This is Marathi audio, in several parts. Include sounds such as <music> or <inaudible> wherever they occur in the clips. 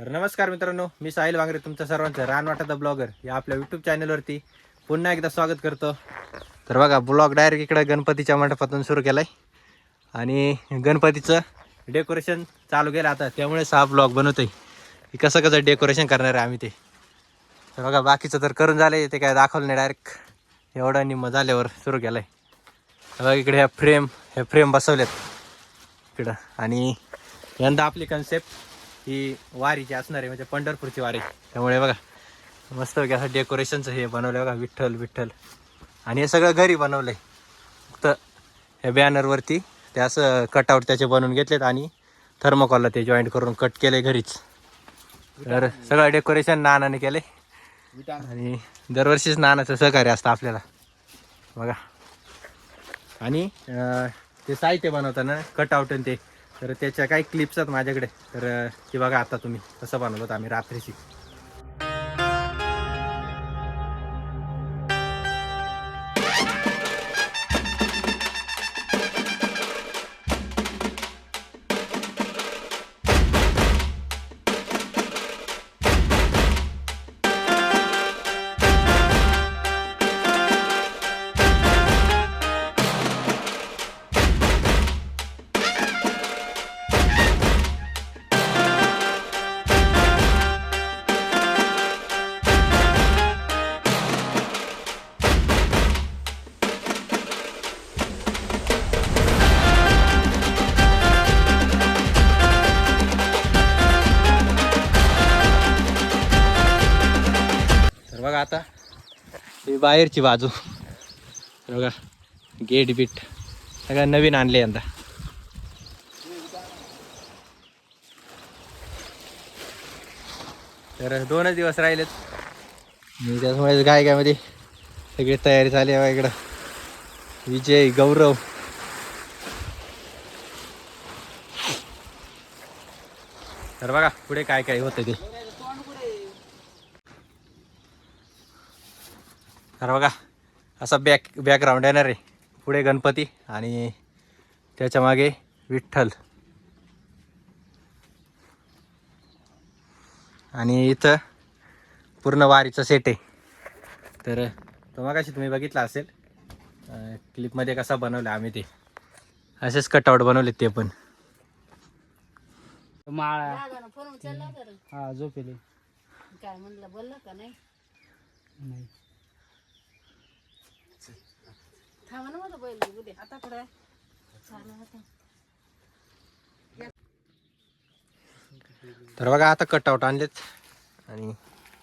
तर नमस्कार मित्रांनो मी साहिल वांगरे तुमच्या सर्वांचं रानवाटाचा ब्लॉगर या आपल्या युट्यूब चॅनलवरती पुन्हा एकदा स्वागत करतो. तर बघा ब्लॉग डायरेक्ट इकडं गणपतीच्या मंडपातून सुरू केलाय. आणि गणपतीचं डेकोरेशन चालू केलं आता त्यामुळेच हा ब्लॉग बनवतोय. की कसं कसं डेकोरेशन करणार आहे आम्ही ते. तर बघा बाकीचं तर करून झालंय ते काय दाखवलं नाही डायरेक्ट एवढं निम्म झाल्यावर सुरू केलंय. तर बघा इकडे ह्या फ्रेम ह्या फ्रेम बसवल्यात. इकडं. आणि यंदा आपली कन्सेप्ट ही वारीची असणार आहे म्हणजे पंढरपूरची वारी. त्यामुळे बघा मस्त पैकी असं डेकोरेशनचं हे बनवलं बघा विठ्ठल विठ्ठल. आणि हे सगळं घरी बनवलंय. फक्त ह्या बॅनरवरती ते असं कटआउट त्याचे बनवून घेतलेत आणि थर्मोकॉलला ते जॉईंट करून कट केले घरीच. तर सगळं डेकोरेशन नानाने केले आणि दरवर्षीच नानाचं सहकार्य असतं आपल्याला. बघा. आणि ते साहित्य बनवताना कटआउट आणि ते तर त्याच्या काही क्लिप्स आहेत माझ्याकडे. तर ती बघा आता तुम्ही कसं बनवलं होतं आम्ही रात्रीची. बाहेरची बाजू. बघा गेट बीट सगळं नवीन आणले यंदा. तर दोनच दिवस राहिलेत. त्याचमुळे गाय काय मध्ये सगळी तयारी झाली आहे इकडं. विजय गौरव. तर बघा पुढे काय काय होतं ते. तर बघा असा बॅक बॅकग्राऊंड येणार आहे. पुढे गणपती आणि त्याच्यामागे विठ्ठल. आणि इथं पूर्ण वारीचं सेट आहे. तर तो मगाशी तुम्ही बघितला असेल क्लिपमध्ये कसा बनवला आम्ही ते. असेच कटआउट बनवले ते पण. माळा. हा झोपेले. काय म्हणलं बोललं का नाही नाही थांबा ना माझा बैल उद्या आता पुढे चालू तर बघा आता कटआउट आणलेत. आणि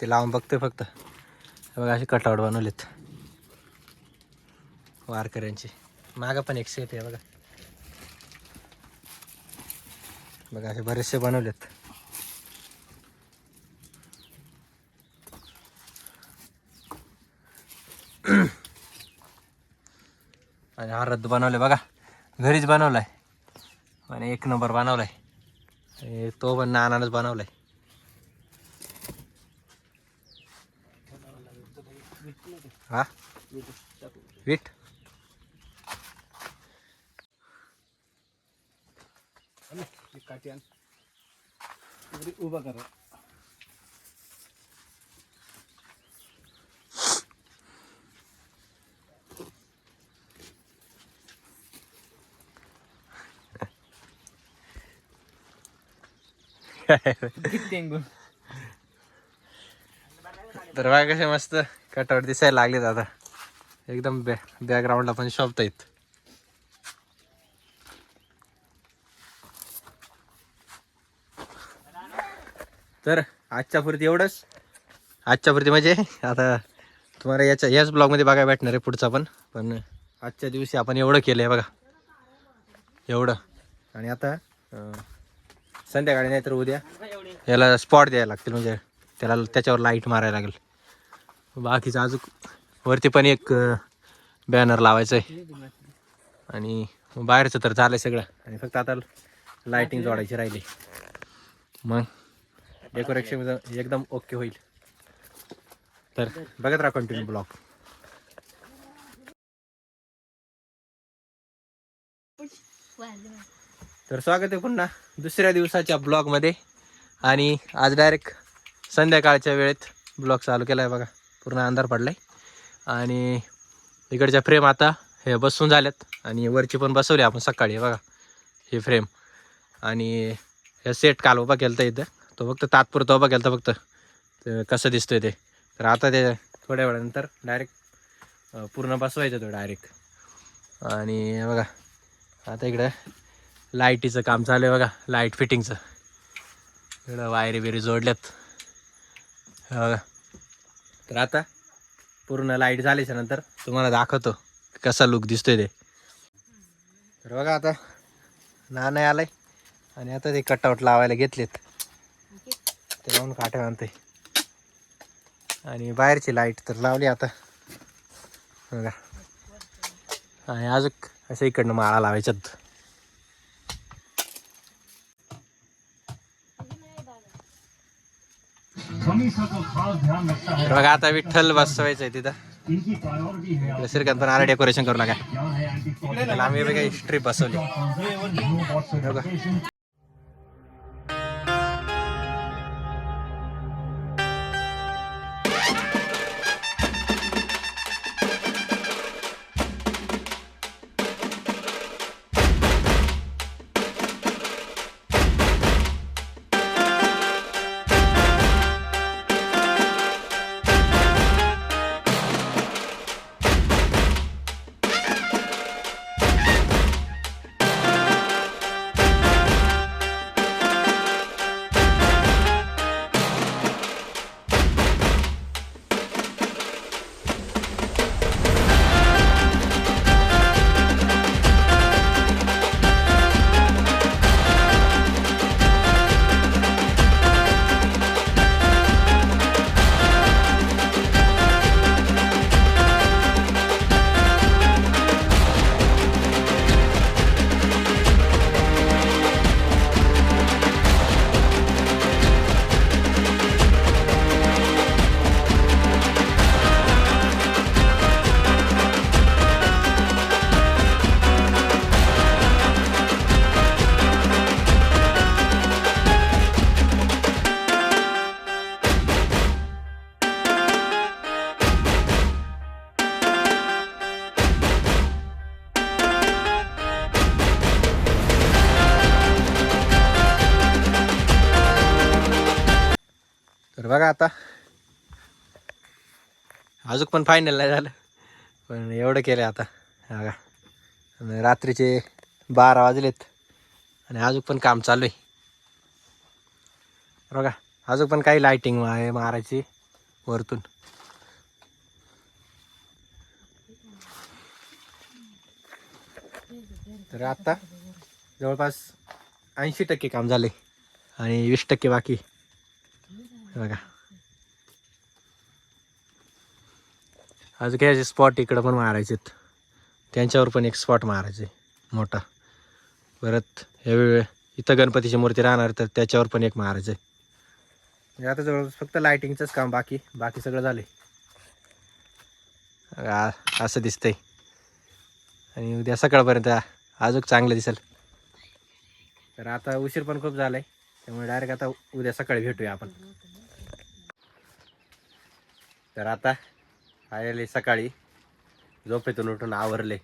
ते लावून बघतोय फक्त. बघा असे कटआउट बनवलेत. वारकऱ्यांचे. मागं पण एक सेट आहे बघा. बघा असे बरेचसे बनवलेत. <clears throat> आणि हा रद्द बनवलाय बघा. घरीच बनवलाय. आणि एक नंबर बनवलाय. आहे तो पण नानानच बनवलाय. हा? वीट? उभा करा. <laughs> तर बघा कसे मस्त कटआउट दिसायला लागलेत आता. एकदम बॅ बॅकग्राऊंडला पण शॉपत आहेत तर आजच्या पुरती एवढंच. आजच्या पुरती म्हणजे आता तुम्हाला याच्या याच ब्लॉगमध्ये बघायला भेटणार आहे पुढचा पण. पण आजच्या दिवशी आपण एवढं केलं आहे बघा. एवढं. आणि आता संध्याकाळी नाहीतर उद्या. याला स्पॉट द्यायला लागतील म्हणजे त्याला त्याच्यावर लाइट मारायला लागेल. बाकीचं अजून वरती पण एक बॅनर लावायचं आहे आणि बाहेरचं तर झालं सगळं. आणि फक्त आता लाईटिंग जोडायची राहिली. मग डेकोरेशन एकदम ओके होईल. तर बघत राहा कंटिन्यू ब्लॉक वाजलं. तर स्वागत आहे पुन्हा दुसऱ्या दिवसाच्या ब्लॉगमध्ये आणि आज डायरेक्ट संध्याकाळच्या वेळेत ब्लॉग चालू केला आहे बघा. पूर्ण अंधार पडला आहे आणि इकडच्या फ्रेम आता हे बसून झाल्यात. आणि वरची पण बसवली आपण सकाळी बघा. ही फ्रेम आणि हे सेट काल उभा केलं इथं. तो फक्त तात्पुरता उभा केला फक्त. कसं दिसतोय ते. तर आता ते थोड्या वेळानंतर डायरेक्ट पूर्ण बसवायचं तो डायरेक्ट आणि बघा. आता इकडं लाईटीचं काम चालू आहे बघा लाइट फिटिंगचं. इकडं वायरी बिरी जोडल्यात. बघा. तर आता पूर्ण लाइट झाल्याच्यानंतर तुम्हाला दाखवतो कसा लुक दिसतोय ते. तर बघा आता नाणं आलंय आणि आता ते कटआउट लावायला घेतलेत. ते लावून काठे आणते आणि बाहेरची लाइट तर लावली आता. बघा. आणि अजून असं इकडनं माळा लावायच्यात हमेशा का खास ध्यान रखता है तर बघा आता विठ्ठल बसवायचं आहे तिथं. श्रीकांत पण आला डेकोरेशन करू नका. आम्ही बघा स्ट्रीप बसवली. अजून पण फायनल नाही झालं. पण एवढं केलं आता. हा रात्रीचे बारा वाजलेत. आणि अजून पण काम चालू आहे. बघा. अजून पण काही लाईटिंग आहे मारायची वरतून. तर आता जवळपास ऐंशी टक्के काम झाले आणि वीस टक्के बाकी. बघा. अजून काय स्पॉट इकडं पण मारायचेत. त्यांच्यावर पण एक स्पॉट मारायचे. मोठा. परत हे वेळ इथं गणपतीची मूर्ती राहणार तर त्याच्यावर पण एक मारायचं. आहे आता जवळ फक्त लायटिंगचंच काम बाकी बाकी सगळं झाले असं दिसतंय. आणि उद्या सकाळपर्यंत अजून चांगलं दिसेल. तर आता उशीर पण खूप झालाय त्यामुळे डायरेक्ट आता उद्या सकाळी भेटूया आपण. तर आता आलेले सकाळी. झोपेतून उठून आवरले.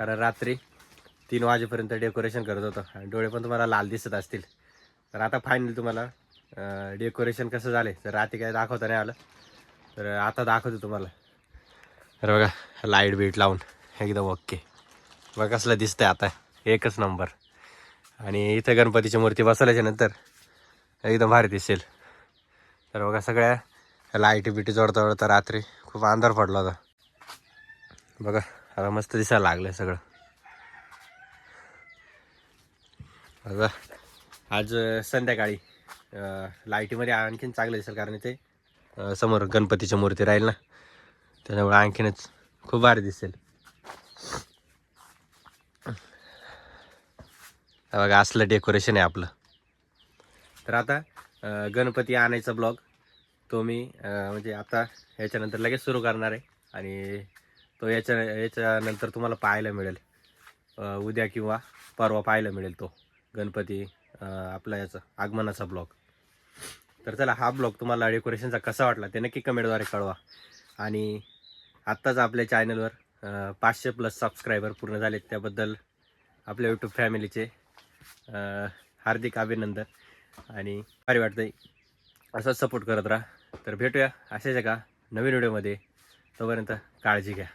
कारण रात्री तीन वाजेपर्यंत डेकोरेशन करत होतो. आणि डोळे पण तुम्हाला लाल दिसत असतील. तर आता फायनली तुम्हाला डेकोरेशन कसं झाले तर रात्री काय दाखवता नाही आलं. तर आता दाखवतो तुम्हाला. तर बघा लाइट बीट लावून एकदम ओके बघा कसलं दिसतंय आता. एकच नंबर आणि इथं गणपतीची मूर्ती बसवल्याच्या नंतर एकदम भारी दिसेल. तर बघा सगळ्या लाइट बिटी जोडता जोडता रात्री खूप अंधार पडला होता. बघा आता मस्त दिसायला लागलं सगळं. बघा आज संध्याकाळी लाईटीमध्ये आणखीन चांगलं दिसेल कारण ते समोर गणपतीच्या मूर्ती राहील ना त्याच्यामुळे आणखीनच खूप भारी दिसेल. बघा असलं डेकोरेशन आहे आपलं. तर आता गणपती आणायचा ब्लॉग. तो मी म्हणजे आता याच्यानंतर लगेच सुरू करणार आहे. आणि तो याच्या याच्यानंतर तुम्हाला पाहायला मिळेल. उद्या किंवा परवा पाहायला मिळेल तो. गणपती आपला याचा आगमनाचा ब्लॉग. तर चला हा ब्लॉग तुम्हाला डेकोरेशनचा कसा वाटला ते नक्की कमेंटद्वारे कळवा. आणि आत्ताच आपल्या चॅनलवर पाचशे प्लस सबस्क्रायबर पूर्ण झालेत. त्याबद्दल आपल्या यूट्यूब फॅमिलीचे हार्दिक अभिनंदन. आणि भारी वाटतंय. असाच सपोर्ट करत राहा. तर भेटूया अशाच एका नवीन व्हिडिओमध्ये. तोपर्यंत काळजी घ्या.